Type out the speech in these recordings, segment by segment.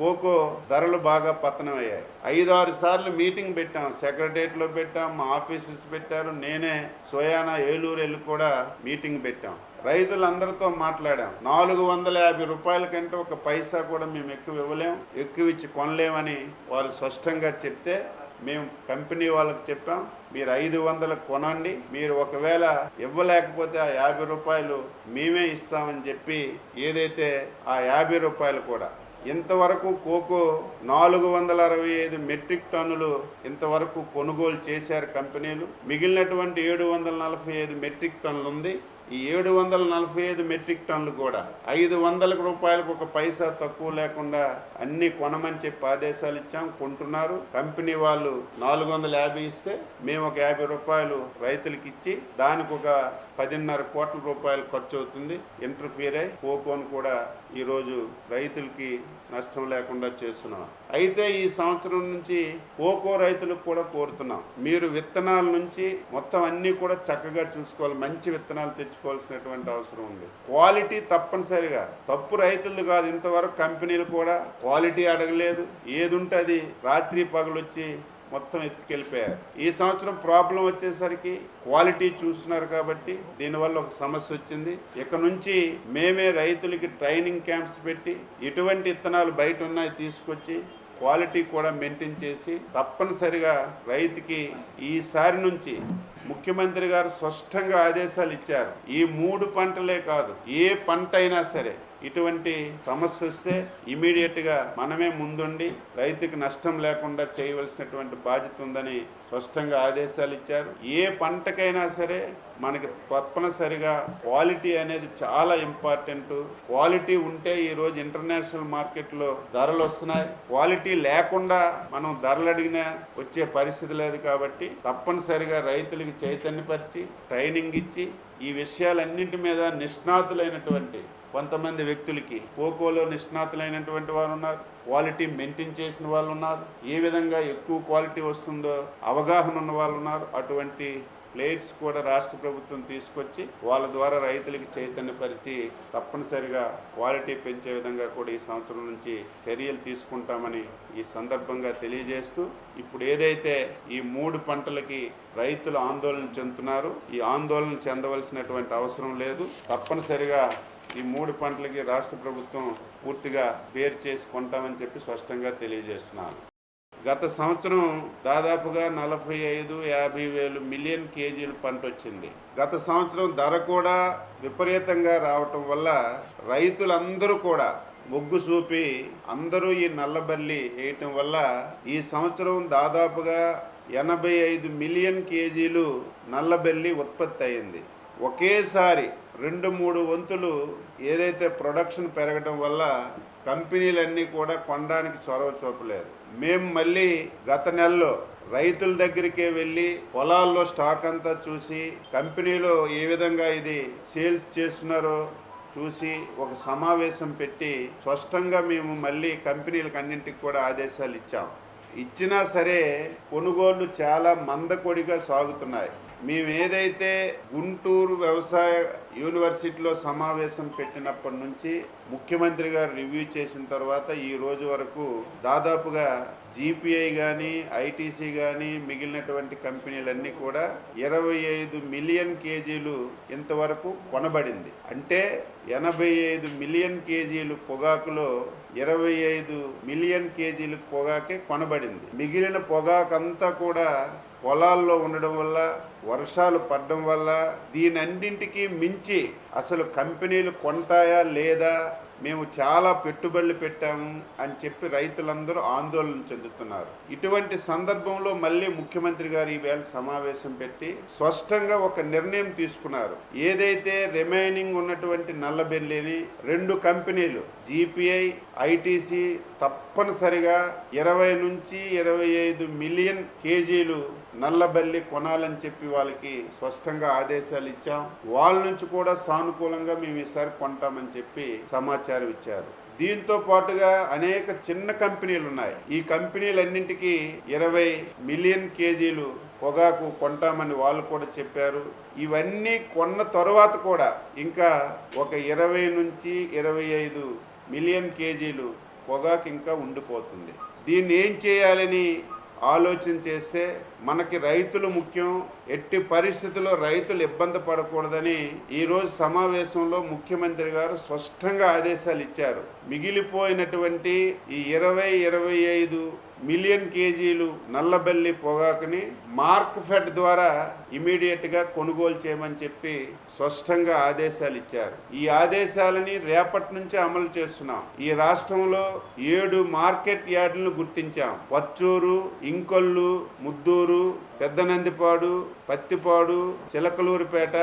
Cocoa ధరలు బాగా పతనమయ్యాయి. ఐదు ఆరు సార్లు మీటింగ్ పెట్టాం సెక్రటరియట్లో పెట్టాం మా ఆఫీసెస్ పెట్టారు నేనే సోయానా ఏలూరు వెళ్ళి కూడా మీటింగ్ పెట్టాం. రైతులందరితో మాట్లాడాం. నాలుగు వందల యాభై రూపాయల కంటే ఒక పైసా కూడా మేము ఎక్కువ ఇవ్వలేం ఎక్కువ ఇచ్చి కొనలేమని వాళ్ళు స్పష్టంగా చెప్తే మేము కంపెనీ వాళ్ళకి చెప్పాం మీరు ఐదు వందలు కొనండి మీరు ఒకవేళ ఇవ్వలేకపోతే ఆ యాభై రూపాయలు మేమే ఇస్తామని చెప్పి ఏదైతే ఆ యాభై రూపాయలు కూడా ఇంతవరకు కోకో నాలుగు వందల అరవై ఐదు మెట్రిక్ టన్నులు ఇంతవరకు కొనుగోలు చేశారు కంపెనీలు. మిగిలినటువంటి ఏడు వందల నలభై ఐదు మెట్రిక్ టన్నులు ఉంది ఈ ఏడు వందల నలభై ఐదు మెట్రిక్ టన్నులు కూడా ఐదు వందల రూపాయలకు ఒక పైసా తక్కువ లేకుండా అన్ని కొనమని చెప్పి ఆదేశాలు ఇచ్చాం కొంటున్నారు. కంపెనీ వాళ్ళు నాలుగు వందల యాభై ఇస్తే మేము ఒక యాభై రూపాయలు రైతులకు ఇచ్చి దానికి ఒక పదిన్నర కోట్ల రూపాయలు ఖర్చు అవుతుంది. ఇంటర్ఫీర్ అయి కోకోను కూడా ఈరోజు రైతులకి నష్టం లేకుండా చేస్తున్నాం. అయితే ఈ సంవత్సరం నుంచి కోకో రైతులకు కూడా కోరుతున్నాం. మీరు విత్తనాల నుంచి మొత్తం అన్ని కూడా చక్కగా చూసుకోవాలి. మంచి విత్తనాలు తెచ్చుకోవాల్సినటువంటి అవసరం ఉంది. క్వాలిటీ తప్పనిసరిగా. తప్పు రైతులు కాదు. ఇంతవరకు కంపెనీలు కూడా క్వాలిటీ అడగలేదు. ఏది ఉంటే అది రాత్రి పగలొచ్చి మొత్తం ఎత్తుకెళ్ళిపోయారు. ఈ సంవత్సరం ప్రాబ్లం వచ్చేసరికి క్వాలిటీ చూస్తున్నారు కాబట్టి దీనివల్ల ఒక సమస్య వచ్చింది. ఇక నుంచి మేమే రైతులకి ట్రైనింగ్ క్యాంప్స్ పెట్టి ఎటువంటి విత్తనాలు బయట ఉన్నాయి తీసుకొచ్చి క్వాలిటీ కూడా మెయింటైన్ చేసి తప్పనిసరిగా రైతుకి ఈసారి నుంచి ముఖ్యమంత్రి గారు స్పష్టంగా ఆదేశాలు ఇచ్చారు. ఈ మూడు పంటలే కాదు ఏ పంట అయినా సరే ఇటువంటి సమస్య వస్తే ఇమీడియట్గా మనమే ముందుండి రైతుకు నష్టం లేకుండా చేయవలసినటువంటి బాధ్యత ఉందని స్పష్టంగా ఆదేశాలు ఇచ్చారు. ఏ పంటకైనా సరే మనకి తప్పనిసరిగా క్వాలిటీ అనేది చాలా ఇంపార్టెంట్. క్వాలిటీ ఉంటే ఈ రోజు ఇంటర్నేషనల్ మార్కెట్లో ధరలు వస్తున్నాయి. క్వాలిటీ లేకుండా మనం ధరలు అడిగినా వచ్చే పరిస్థితి లేదు కాబట్టి తప్పనిసరిగా రైతులకి చైతన్యపరిచి ట్రైనింగ్ ఇచ్చి ఈ విషయాలన్నింటి మీద నిష్ణాతులైనటువంటి కొంతమంది వ్యక్తులకి కోకోలో నిష్ణాతులైనటువంటి వారు ఉన్నారు క్వాలిటీ మెయింటైన్ చేసిన వాళ్ళు ఉన్నారు ఏ విధంగా ఎక్కువ క్వాలిటీ వస్తుందో అవగాహన ఉన్న వాళ్ళు ఉన్నారు అటువంటి ప్లేయర్స్ కూడా రాష్ట్ర ప్రభుత్వం తీసుకొచ్చి వాళ్ళ ద్వారా రైతులకి చైతన్యపరిచి తప్పనిసరిగా క్వాలిటీ పెంచే విధంగా కూడా ఈ సంవత్సరం నుంచి చర్యలు తీసుకుంటామని ఈ సందర్భంగా తెలియజేస్తూ ఇప్పుడు ఏదైతే ఈ మూడు పంటలకి రైతులు ఆందోళన చెందుతున్నారు ఈ ఆందోళన చెందవలసినటువంటి అవసరం లేదు. తప్పనిసరిగా ఈ మూడు పంటలకి రాష్ట్ర ప్రభుత్వం పూర్తిగా వేరు చేసుకుంటామని చెప్పి స్పష్టంగా తెలియజేస్తున్నాను. గత సంవత్సరం దాదాపుగా నలభై ఐదు యాభై వేలు మిలియన్ కేజీలు పంట వచ్చింది. గత సంవత్సరం ధర కూడా విపరీతంగా రావటం వల్ల రైతులందరూ కూడా మొగ్గు చూపి అందరూ ఈ నల్లబల్లి వేయటం వల్ల ఈ సంవత్సరం దాదాపుగా ఎనభై ఐదు మిలియన్ కేజీలు నల్లబెల్లి ఉత్పత్తి అయింది. ఒకేసారి రెండు మూడు వంతులు ఏదైతే ప్రొడక్షన్ పెరగడం వల్ల కంపెనీలన్నీ కూడా కొనడానికి చొరవ చూపలేదు. మేము మళ్ళీ గత నెలలో రైతుల దగ్గరికే వెళ్ళి పొలాల్లో స్టాక్ అంతా చూసి కంపెనీలో ఏ విధంగా ఇది సేల్స్ చేస్తున్నారో చూసి ఒక సమావేశం పెట్టి స్పష్టంగా మేము మళ్ళీ కంపెనీలకు అన్నింటికి కూడా ఆదేశాలు ఇచ్చాం. ఇచ్చినా సరే కొనుగోళ్ళు చాలా మందకొడిగా సాగుతున్నాయి. మేము ఏదైతే గుంటూరు వ్యవసాయ యూనివర్సిటీలో సమావేశం పెట్టినప్పటి నుంచి ముఖ్యమంత్రి గారు రివ్యూ చేసిన తర్వాత ఈ రోజు వరకు దాదాపుగా జీపీఐ కానీ ఐటీసీ కానీ మిగిలినటువంటి కంపెనీలన్నీ కూడా ఇరవై ఐదు మిలియన్ కేజీలు ఇంతవరకు కొనబడింది. అంటే ఎనభై ఐదు మిలియన్ కేజీలు పొగాకులో ఇరవై ఐదు మిలియన్ కేజీలు పొగాకే కొనబడింది. మిగిలిన పొగాకంతా కూడా పొలాల్లో ఉండడం వల్ల వర్షాలు పడడం వల్ల దీనన్నింటికీ మించి అసలు కంపెనీలు కొంటాయా లేదా మేము చాలా పెట్టుబడులు పెట్టాము అని చెప్పి రైతులందరూ ఆందోళన చెందుతున్నారు. ఇటువంటి సందర్భంలో మళ్ళీ ముఖ్యమంత్రి గారు ఈవేళ సమావేశం పెట్టి స్పష్టంగా ఒక నిర్ణయం తీసుకున్నారు. ఏదైతే రిమైనింగ్ ఉన్నటువంటి నల్లబెల్లిని రెండు కంపెనీలు జీపీఐ ఐటీసీ తప్పనిసరిగా ఇరవై నుంచి ఇరవై ఐదు మిలియన్ కేజీలు నల్లబల్లి కొనాలని చెప్పి వాళ్ళకి స్పష్టంగా ఆదేశాలు ఇచ్చాం. వాళ్ళ నుంచి కూడా సానుకూలంగా మేము ఈసారి కొంటామని చెప్పి సమాచారం ఇచ్చారు. దీంతో పాటుగా అనేక చిన్న కంపెనీలు ఉన్నాయి. ఈ కంపెనీలన్నింటికి ఇరవై మిలియన్ కేజీలు పొగాకు కొంటామని వాళ్ళు కూడా చెప్పారు. ఇవన్నీ కొన్న తర్వాత కూడా ఇంకా ఒక ఇరవై నుంచి ఇరవై ఐదు మిలియన్ కేజీలు పొగాకు ఇంకా ఉండిపోతుంది. దీన్ని ఏం చేయాలని ఆలోచన చేస్తే మనకి రైతులు ముఖ్యం ఎట్టి పరిస్థితుల్లో రైతులు ఇబ్బంది పడకూడదని ఈరోజు సమావేశంలో ముఖ్యమంత్రి గారు స్పష్టంగా ఆదేశాలు ఇచ్చారు. మిగిలిపోయినటువంటి ఈ ఇరవై ఇరవై ఐదు మిలియన్ కేజీలు నల్లబెల్లి పొగాకుని మార్క్ ఫెడ్ ద్వారా ఇమీడియట్గా కొనుగోలు చేయమని చెప్పి స్పష్టంగా ఆదేశాలు ఇచ్చారు. ఈ ఆదేశాలని రేపటి నుంచి అమలు చేస్తున్నాం. ఈ రాష్ట్రంలో ఏడు మార్కెట్ యార్డులను గుర్తించాం. పచ్చూరు ఇంకొల్లు ముద్దూరు పెద్దనందిపాడు పత్తిపాడు చిలకలూరిపేట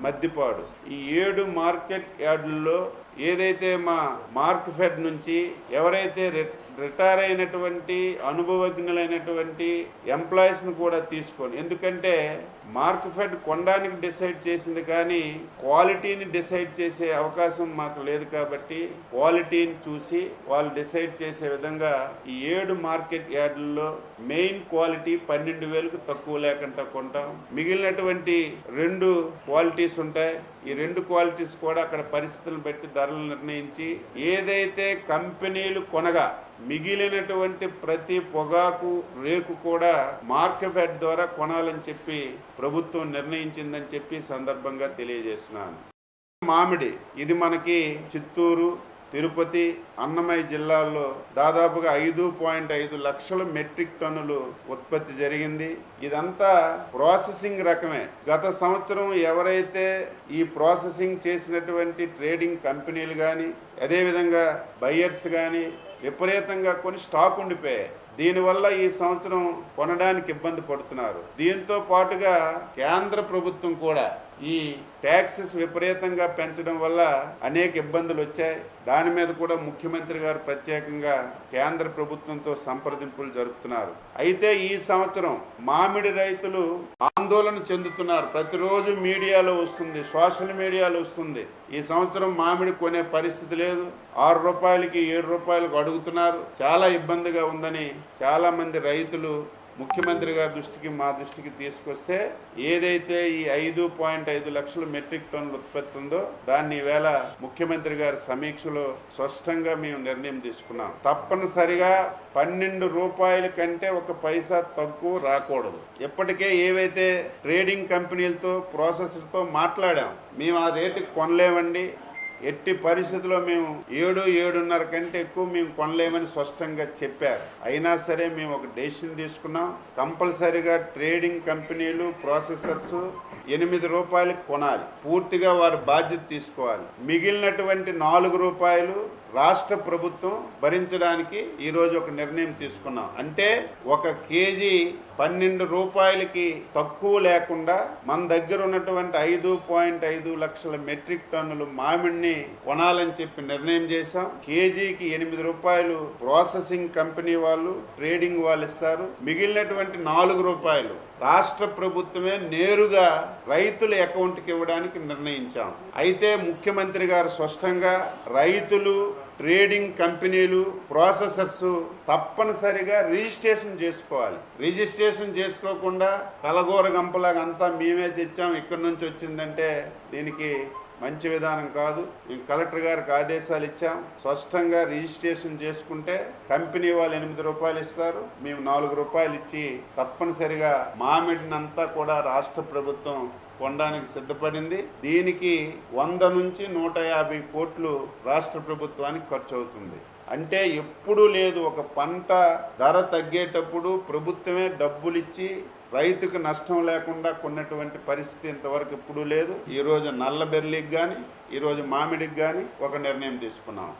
మద్దిపాడు. ఈ ఏడు మార్కెట్ యార్డుల్లో ఏదైతే మా మార్క్ ఫెడ్ నుంచి ఎవరైతే రిటైర్ అయినటువంటి అనుభవజ్ఞులైనటువంటి ఎంప్లాయీస్ని కూడా తీసుకొని ఎందుకంటే మార్క్ ఫెడ్ కొనడానికి డిసైడ్ చేసింది కానీ క్వాలిటీని డిసైడ్ చేసే అవకాశం మాకు లేదు కాబట్టి క్వాలిటీని చూసి వాళ్ళు డిసైడ్ చేసే విధంగా ఈ ఏడు మార్కెట్ యార్డుల్లో మెయిన్ క్వాలిటీ పన్నెండు వేలకు తక్కువ లేకుండా కొంటాం. మిగిలినటువంటి రెండు క్వాలిటీస్ ఉంటాయి. ఈ రెండు క్వాలిటీస్ కూడా అక్కడ పరిస్థితులను బట్టి ధరలు నిర్ణయించి ఏదైతే కంపెనీలు కొనగా మిగిలినటువంటి ప్రతి పొగాకు రేకు కూడా మార్కెట్ ద్వారా కొనాలని చెప్పి ప్రభుత్వం నిర్ణయించిందని చెప్పి సందర్భంగా తెలియజేస్తున్నాను. మామిడి ఇది మనకి చిత్తూరు తిరుపతి అన్నమయ్య జిల్లాల్లో దాదాపుగా ఐదు పాయింట్ ఐదు లక్షల మెట్రిక్ టన్నులు ఉత్పత్తి జరిగింది. ఇదంతా ప్రాసెసింగ్ రకమే. గత సంవత్సరం ఎవరైతే ఈ ప్రాసెసింగ్ చేసినటువంటి ట్రేడింగ్ కంపెనీలు కానీ అదేవిధంగా బయ్యర్స్ కానీ విపరీతంగా కొని స్టాక్ ఉండిపోయాయి దీనివల్ల ఈ సంవత్సరం కొనడానికి ఇబ్బంది పడుతున్నారు. దీంతో పాటుగా కేంద్ర ప్రభుత్వం కూడా ఈ ట్యాక్సెస్ విపరీతంగా పెంచడం వల్ల అనేక ఇబ్బందులు వచ్చాయి. దాని మీద కూడా ముఖ్యమంత్రి గారు ప్రత్యేకంగా కేంద్ర ప్రభుత్వంతో సంప్రదింపులు జరుపుతున్నారు. అయితే ఈ సంవత్సరం మామిడి రైతులు ఆందోళన చెందుతున్నారు. ప్రతిరోజు మీడియాలో వస్తుంది సోషల్ మీడియాలో వస్తుంది. ఈ సంవత్సరం మామిడి కొనే పరిస్థితి లేదు. ఆరు రూపాయలకి ఏడు రూపాయలకు అడుగుతున్నారు. చాలా ఇబ్బందిగా ఉందని చాలా మంది రైతులు ముఖ్యమంత్రి గారి దృష్టికి మా దృష్టికి తీసుకొస్తే ఏదైతే ఈ ఐదు పాయింట్ ఐదు లక్షల మెట్రిక్ టన్నుల ఉత్పత్తి ఉందో దాన్ని ఈవేళ ముఖ్యమంత్రి గారి సమీక్షలో స్పష్టంగా మేము నిర్ణయం తీసుకున్నాం. తప్పనిసరిగా పన్నెండు రూపాయల కంటే ఒక పైసా తక్కువ రాకూడదు. ఇప్పటికే ఏవైతే ట్రేడింగ్ కంపెనీలతో ప్రాసెసర్తో మాట్లాడాం మేము ఆ రేటుకి కొనలేమండి. ఎట్టి పరిస్థితుల్లో మేము ఏడు ఏడున్నర కంటే ఎక్కువ మేము కొనలేమని స్పష్టంగా చెప్పారు. అయినా సరే మేము ఒక డెసిషన్ తీసుకున్నాం. కంపల్సరీగా ట్రేడింగ్ కంపెనీలు ప్రాసెసర్స్ ఎనిమిది రూపాయలకు కొనాలి. పూర్తిగా వారు బాధ్యత తీసుకోవాలి. మిగిలినటువంటి నాలుగు రూపాయలు రాష్ట్ర ప్రభుత్వం భరించడానికి ఈరోజు ఒక నిర్ణయం తీసుకున్నాం. అంటే ఒక కేజీ పన్నెండు రూపాయలకి తక్కువ లేకుండా మన దగ్గర ఉన్నటువంటి ఐదు పాయింట్ ఐదు లక్షల మెట్రిక్ టన్నులు మామిడిని కొనాలని చెప్పి నిర్ణయం చేశాం. కేజీకి ఎనిమిది రూపాయలు ప్రాసెసింగ్ కంపెనీ వాళ్ళు ట్రేడింగ్ వాళ్ళు ఇస్తారు. మిగిలినటువంటి నాలుగు రూపాయలు రాష్ట్ర ప్రభుత్వమే నేరుగా రైతుల అకౌంట్కి ఇవ్వడానికి నిర్ణయించాం. అయితే ముఖ్యమంత్రి గారు స్పష్టంగా రైతులు ట్రేడింగ్ కంపెనీలు ప్రాసెసర్స్ తప్పనిసరిగా రిజిస్ట్రేషన్ చేసుకోవాలి. రిజిస్ట్రేషన్ చేసుకోకుండా కలగూర గంపలాగా అంతా మేమే తెచ్చాం. ఇక్కడి నుంచి వచ్చిందంటే దీనికి మంచి విధానం కాదు. మేము కలెక్టర్ గారికి ఆదేశాలు ఇచ్చాం. స్పష్టంగా రిజిస్ట్రేషన్ చేసుకుంటే కంపెనీ వాళ్ళు ఎనిమిది రూపాయలు ఇస్తారు. మేము నాలుగు రూపాయలు ఇచ్చి తప్పనిసరిగా మామిడినంతా కూడా రాష్ట్ర ప్రభుత్వం కొనడానికి సిద్ధపడింది. దీనికి వంద నుంచి నూట యాభై కోట్లు రాష్ట్ర ప్రభుత్వానికి ఖర్చు అవుతుంది అంటే ఎప్పుడూ లేదు ఒక పంట ధర తగ్గేటప్పుడు ప్రభుత్వమే డబ్బులు ఇచ్చి రైతుకు నష్టం లేకుండా కొన్నటువంటి పరిస్థితి ఇంతవరకు ఎప్పుడూ లేదు. ఈరోజు నల్ల బెర్లీకి కానీ ఈరోజు మామిడికి కానీ ఒక నిర్ణయం తీసుకున్నాం.